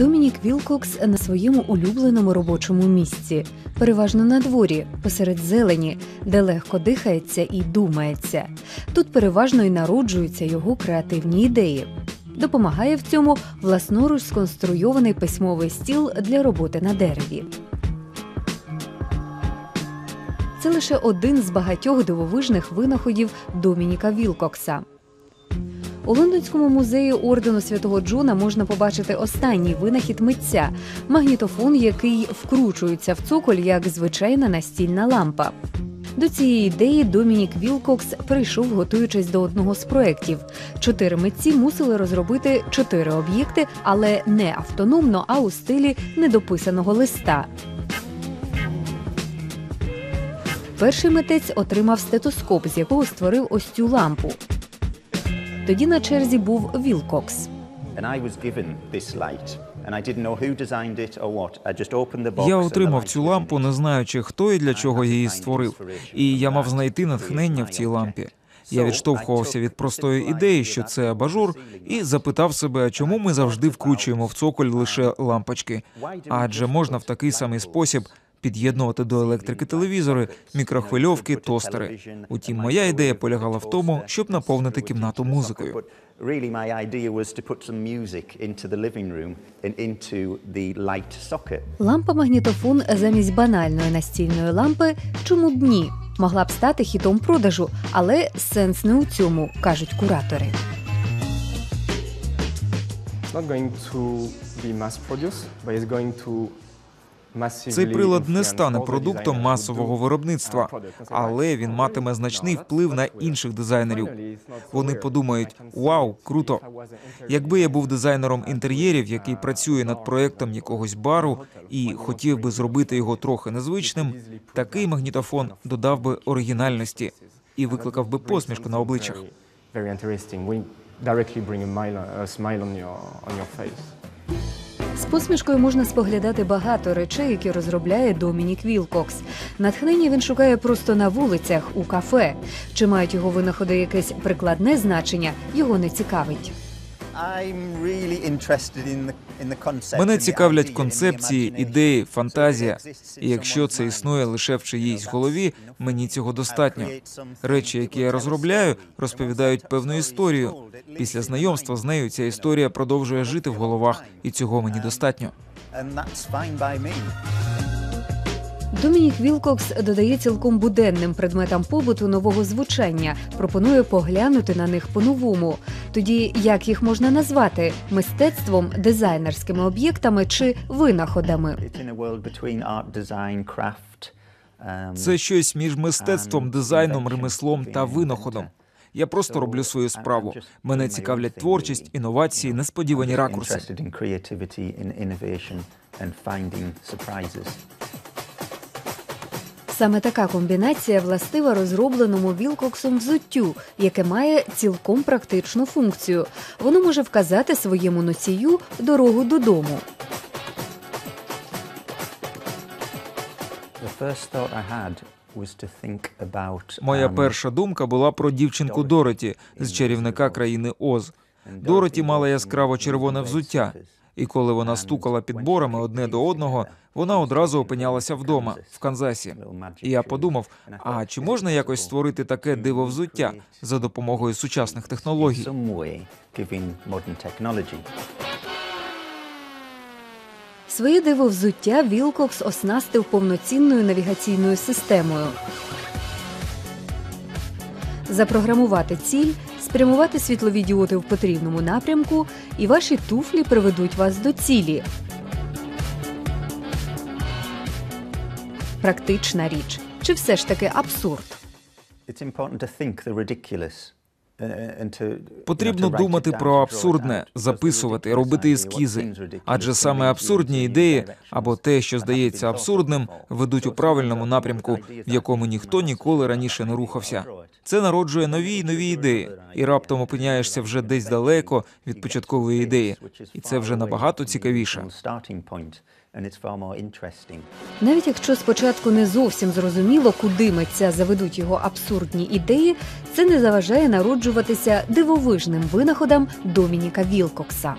Домінік Вілкокс на своєму улюбленому робочому місці, переважно на дворі, посеред зелені, де легко дихається і думається. Тут переважно і народжуються його креативні ідеї. Допомагає в цьому власноруч сконструйований письмовий стіл для роботи на дереві. Це лише один з багатьох дивовижних винаходів Домініка Вілкокса. У лондонському музеї ордену святого Джона можна побачити останній винахід митця магнітофон, який вкручується в цоколь як звичайна настільна лампа. До цієї ідеї Домінік Вілкокс прийшов, готуючись до одного з проєктів. Чотири митці мусили розробити чотири об'єкти, але не автономно, а у стилі недописаного листа. Перший митець отримав стетоскоп, з якого створив ось цю лампу. Тоді на черзі був Вілкокс. Я отримав цю лампу, не знаючи, хто і для чого її створив. І я мав знайти натхнення в цій лампі. Я відштовхувався від простої ідеї, що це абажур, і запитав себе, чому ми завжди вкручуємо в цоколь лише лампочки. Адже можна в такий самий спосіб під'єднувати до електрики телевізори, мікрохвильовки, тостери. Утім, моя ідея полягала в тому, щоб наповнити кімнату музикою. But really, my idea was to put some music into the living room and into the light socket. Лампа-магнітофон замість банальної настільної лампи чому б ні? Могла б стати хітом продажу, але сенс не у цьому, кажуть куратори. It's not going to be mass produced, but it's going to Цей прилад не стане продуктом масового виробництва, але він "Oh, матиме значний вплив на інших дизайнерів. Вони подумають: вау, круто! Якби я був дизайнером інтер'єрів, який працює над проектом якогось бару і хотів би зробити його трохи незвичним, такий магнітофон додав би оригінальності і викликав би посмішку на обличчях. Very interesting. We directly bring a smile on your on your face. Посмішкою можна споглядати багато речей, які розробляє Домінік Вілкокс. Натхнення він шукає просто на вулицях, у кафе. Чи мають його винаходи якесь прикладне значення, його не цікавить. Мене цікавлять концепції, ідеї, фантазія. І якщо це існує лише в чиїсь голові, мені цього достатньо. Речі, які я розробляю, розповідають певну історію. Після знайомства з нею ця історія продовжує жити в головах, і цього мені достатньо. Домінік Вілкокс додає цілком буденним предметам побуту нового звучання, пропонує поглянути на них по-новому. Тоді як їх можна назвати мистецтвом, дизайнерськими об'єктами чи винаходами? Um, Це щось між мистецтвом, дизайном, ремеслом та винаходом. Я просто роблю свою справу. Мене цікавлять творчість, інновації, несподівані ракурси. Саме така комбінація властива розробленому Вілкоксом взуттю, яке має цілком практичну функцію. Воно може вказати своєму носію дорогу додому. Моя um, перша думка була про дівчинку Дороті з чарівника країни Оз. Дороті мала яскраво червоне взуття, і коли вона стукала підборами одне до одного, вона одразу опинялася вдома, в Канзасі. І я подумав: а чи можна якось створити таке диво взуття за допомогою сучасних технологій? Своє диво взуття Вілкокс оснастив повноцінною навігаційною системою. Запрограмувати ціль, спрямувати світлові діоди в потрібному напрямку, і ваші туфлі приведуть вас до цілі. Практична річ. Чи все ж таки абсурд? It's important to think the ridiculous. Потрібно думати про абсурдне, записувати, робити ескізи. Адже саме абсурдні ідеї або те, що здається абсурдним, ведуть у правильному напрямку, в якому ніхто ніколи раніше не рухався. Це народжує нові й нові ідеї, і раптом опиняєшся вже десь далеко від початкової ідеї, і це вже набагато цікавіше. Навіть якщо спочатку не зовсім зрозуміло, куди митця заведуть його абсурдні ідеї, це не заважає народжуватися дивовижним винаходом Домініка Вілкокса.